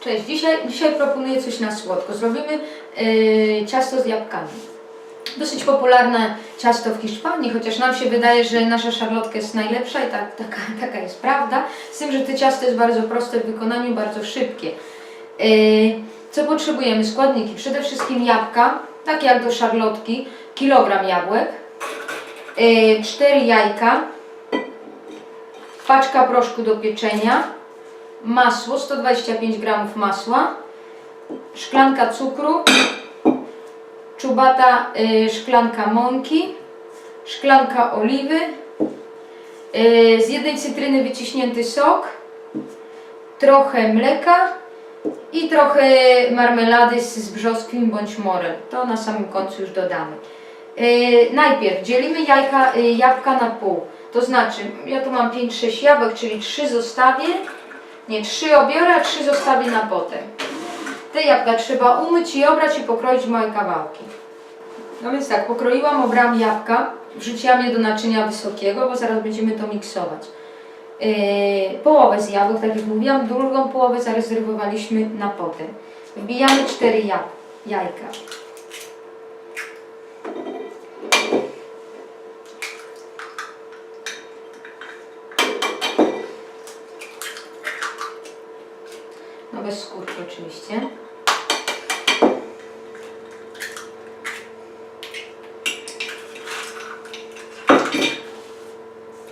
Cześć, dzisiaj, dzisiaj proponuję coś na słodko. Zrobimy yy, ciasto z jabłkami. Dosyć popularne ciasto w Hiszpanii, chociaż nam się wydaje, że nasza szarlotka jest najlepsza i tak, taka, taka jest prawda. Z tym, że to ciasto jest bardzo proste w wykonaniu, bardzo szybkie. Yy, co potrzebujemy? Składniki. Przede wszystkim jabłka, tak jak do szarlotki, kilogram jabłek, yy, 4 jajka, paczka proszku do pieczenia, masło, 125 g masła, szklanka cukru, czubata y, szklanka mąki, szklanka oliwy, y, z jednej cytryny wyciśnięty sok, trochę mleka i trochę marmelady z, z bądź morel. To na samym końcu już dodamy. Y, najpierw dzielimy jajka, y, jabłka na pół. To znaczy, ja tu mam 5-6 jabłek, czyli 3 zostawię, nie, 3 obiorę, a 3 zostawię na potem. Te jabłka trzeba umyć i obrać i pokroić w małe kawałki. No więc tak, pokroiłam, obrałam jabłka, wrzuciłam je do naczynia wysokiego, bo zaraz będziemy to miksować. Yy, połowę z jabłek, tak jak mówiłam, drugą połowę zarezerwowaliśmy na potem. Wbijamy 4 jab jajka. Bez skórki oczywiście.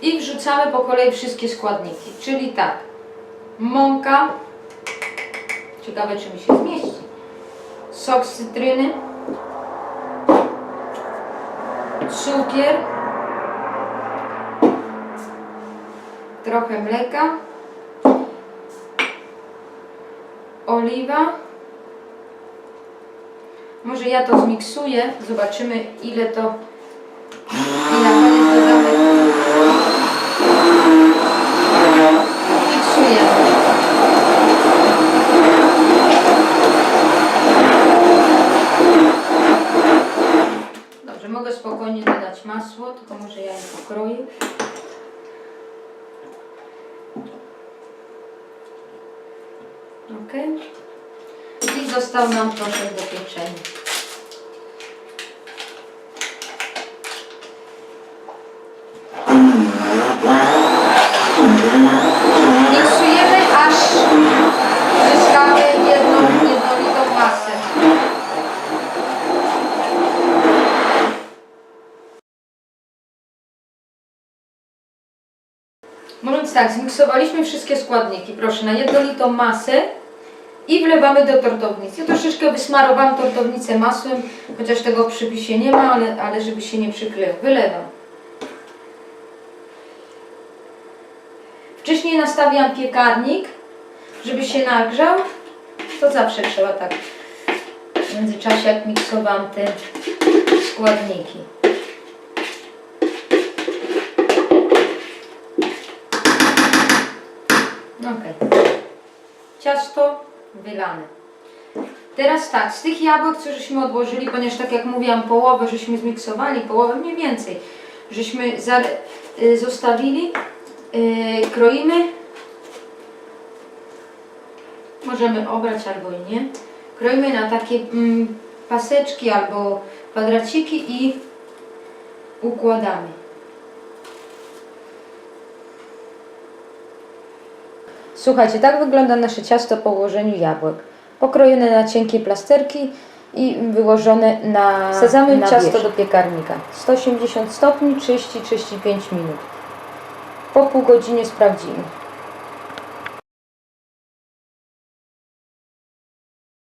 I wrzucamy po kolei wszystkie składniki, czyli tak, mąka, ciekawe czy mi się zmieści, sok z cytryny, cukier, trochę mleka, oliwa. Może ja to zmiksuję, zobaczymy ile to i na koniec dodamy. Miksujemy. Dobrze, mogę spokojnie dodać masło, tylko może ja je pokroję. I został nam proszek do pieczenia. Miksujemy aż zyskamy jedną jednolitą masę. Mówiąc tak, zmiksowaliśmy wszystkie składniki, proszę, na jednolitą masę i wlewamy do tortownicy. Ja troszeczkę wysmarowałam tortownicę masłem, chociaż tego w przypisie nie ma, ale, ale żeby się nie przykleił. Wylewam. Wcześniej nastawiam piekarnik, żeby się nagrzał. To zawsze trzeba tak w międzyczasie, jak miksowałam te składniki. Ok. Ciasto wylane. Teraz tak, z tych jabłek, co żeśmy odłożyli, ponieważ tak jak mówiłam, połowę żeśmy zmiksowali, połowę mniej więcej, żeśmy y, zostawili, y, kroimy. Możemy obrać albo i nie. Kroimy na takie mm, paseczki albo kwadraciki i układamy. Słuchajcie, tak wygląda nasze ciasto po ułożeniu jabłek. Pokrojone na cienkie plasterki i wyłożone na Wsadzamy na ciasto wierzch. do piekarnika. 180 stopni, 30-35 minut. Po pół godzinie sprawdzimy.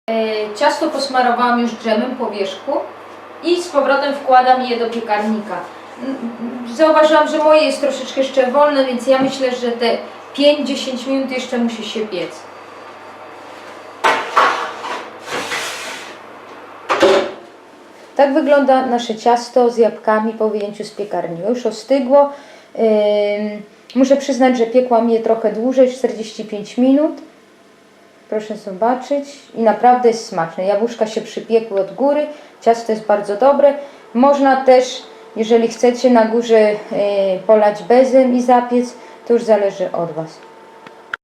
E, Ciasto posmarowałam już dżemem po wierzchu i z powrotem wkładam je do piekarnika. Zauważyłam, że moje jest troszeczkę jeszcze wolne, więc ja myślę, że te 5-10 minut jeszcze musi się piec. Tak wygląda nasze ciasto z jabłkami po wyjęciu z piekarnika. Już ostygło. Muszę przyznać, że piekłam je trochę dłużej, 45 minut. Proszę zobaczyć. I naprawdę jest smaczne. Jabłuszka się przypiekły od góry. Ciasto jest bardzo dobre. Można też, jeżeli chcecie, na górze y, polać bezem i zapiec. To już zależy od Was.